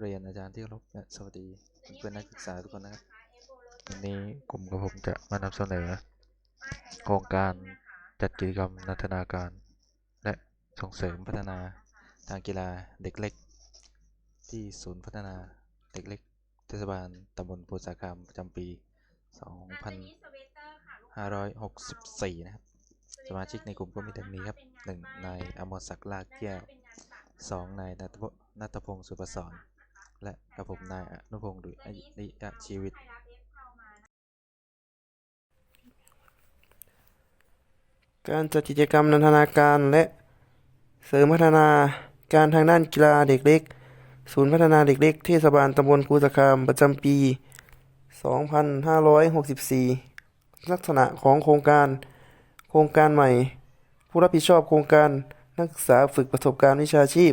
เรียนอาจารย์ที่เคารพและสวัสดีเพื่อนๆนักศึกษาทุกคนนะครับวันนี้กลุ่มกับผมจะมานำเสนอ โครงการจัดกิจกรรมนันทนาการ และส่งเสริมพัฒนาทางกีฬาเด็กเล็ก ที่ศูนย์พัฒนาเด็กเล็กเทศบาลตำบลโพสาคามประจำปี 2564 นะครับ สมาชิกในกลุ่มก็มีดังนี้ครับ 1. นายอมรศักดิ์ลากแก้ว 2. นายนัทพนัทพงศ์สุปสร และกระผมนายอนุพงศ์ดุริยชีวิต การจัดกิจกรรมนันทนาการและเสริมพัฒนาการทางด้านกีฬาเด็กเล็ก ศูนย์พัฒนาเด็กเล็กเทศบาลตำบลกูสะคามประจำปี 2564 ลักษณะของโครงการ โครงการใหม่ ผู้รับผิดชอบโครงการนักศึกษาฝึกประสบการณ์วิชาชีพ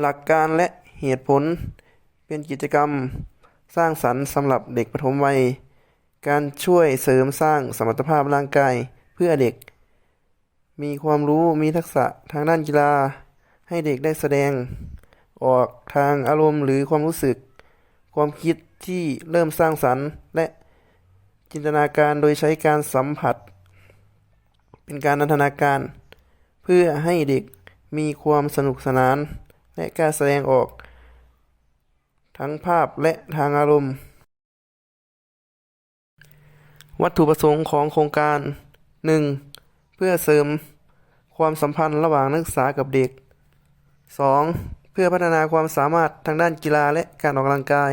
หลักการและเหตุผล เป็นกิจกรรมสร้างสรรค์สำหรับเด็กปฐมวัย การช่วยเสริมสร้างสมรรถภาพร่างกายเพื่อเด็ก มีความรู้มีทักษะทางด้านกีฬา ให้เด็กได้แสดง ออกทางอารมณ์หรือความรู้สึก ความคิดที่เริ่มสร้างสรรค์และจินตนาการโดยใช้การสัมผัส เป็นการนันทนาการ เพื่อให้เด็กมีความสนุกสนาน และการแสดงออก ทั้งภาพและทางอารมณ์ วัตถุประสงค์ของโครงการ 1. เพื่อเสริมความสัมพันธ์ระหว่างนักศึกษากับเด็ก 2. เพื่อพัฒนาความสามารถทางด้านกีฬาและการออกกำลังกาย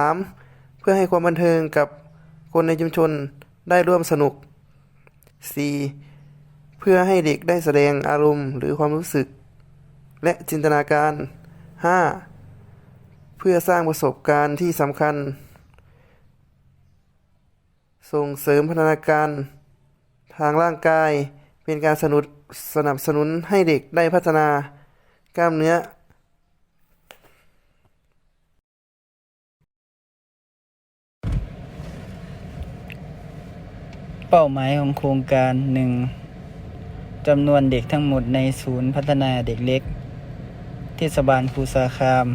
3. เพื่อให้ความบันเทิงกับคนในชุมชนได้ร่วมสนุก 4. เพื่อให้เด็กได้แสดงอารมณ์หรือความรู้สึก และจินตนาการ 5. เพื่อสร้างประสบการณ์ที่สำคัญ ส่งเสริมพัฒนาการ ทางร่างกายเป็นการสนุนสนับสนุนให้เด็กได้พัฒนากล้ามเนื้อ เป้าหมายของโครงการ 1. จำนวนเด็กทั้งหมดในศูนย์พัฒนาเด็กเล็ก เทศบาลภูสาคาม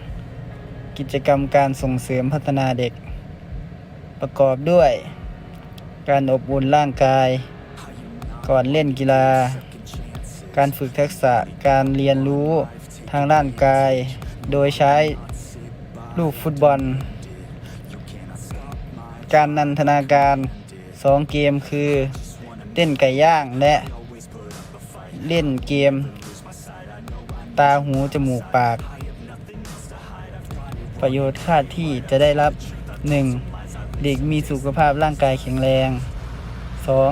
2. กิจกรรมการส่งเสริมพัฒนาเด็ก ประกอบด้วย การอบอุ่นร่างกาย ก่อนเล่นกีฬา การฝึกทักษะการเรียนรู้ทางร่างกาย โดยใช้ลูกฟุตบอล การนันทนาการสองเกมคือเล่นไก่ย่างและ เล่นเกม ตาหูจมูกปาก ประโยชน์ค่าที่จะได้รับ 1. เด็กมีสุขภาพร่างกายแข็งแรง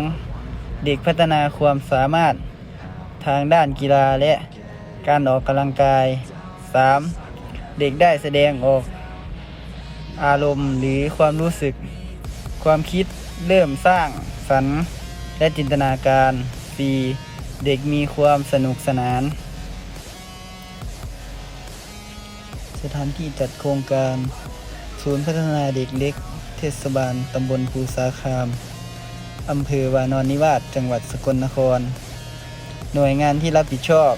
2. เด็กพัฒนาความสามารถทางด้านกีฬาและการออกกำลังกาย 3. เด็กได้แสดงออก อารมณ์หรือความรู้สึก ความคิดเริ่มสร้างสรรค์และจินตนาการ 4. เด็กมีความสนุกสนาน สถานที่จัดโครงการ ศูนย์พัฒนาเด็กเล็ก เทศบาลตำบลภูสาคาม อำเภอวานอนนิวาสจังหวัดสกลนคร หน่วยงานที่รับผิดชอบ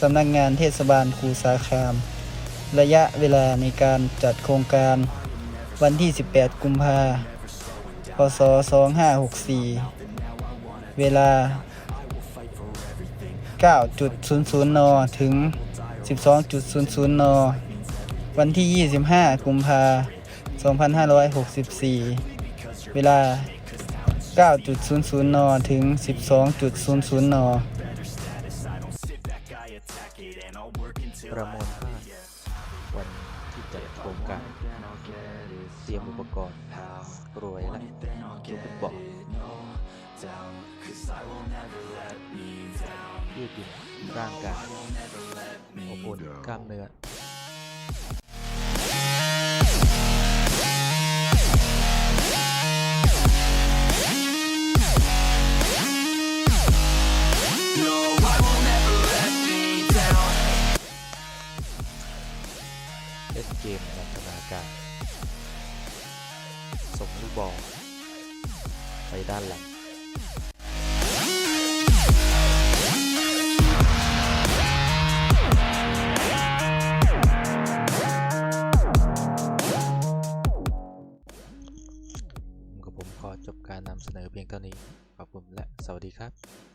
สำนักงานเทศบาลภูสาคาม ระยะเวลาในการจัดโครงการ วันที่ 18 กุมภาพศ 2564 เวลา 9.00 น ถึง 12.00 น วันที่ 25 กุมภา2564 เวลา 9.00 น ถึง 12.00 น ประมวลภาพวันที่จัดโครงการเตรียมอุปกรณ์รวยและลูกฟุตบอลยืดหยุ่นร่างกายอบอุ่นกล้ามเนื้อากาศ ส่งลูกบอลไปด้านหลังกับผมขอจบการนำเสนอเพียงเท่านี้ ขอบคุณและสวัสดีครับ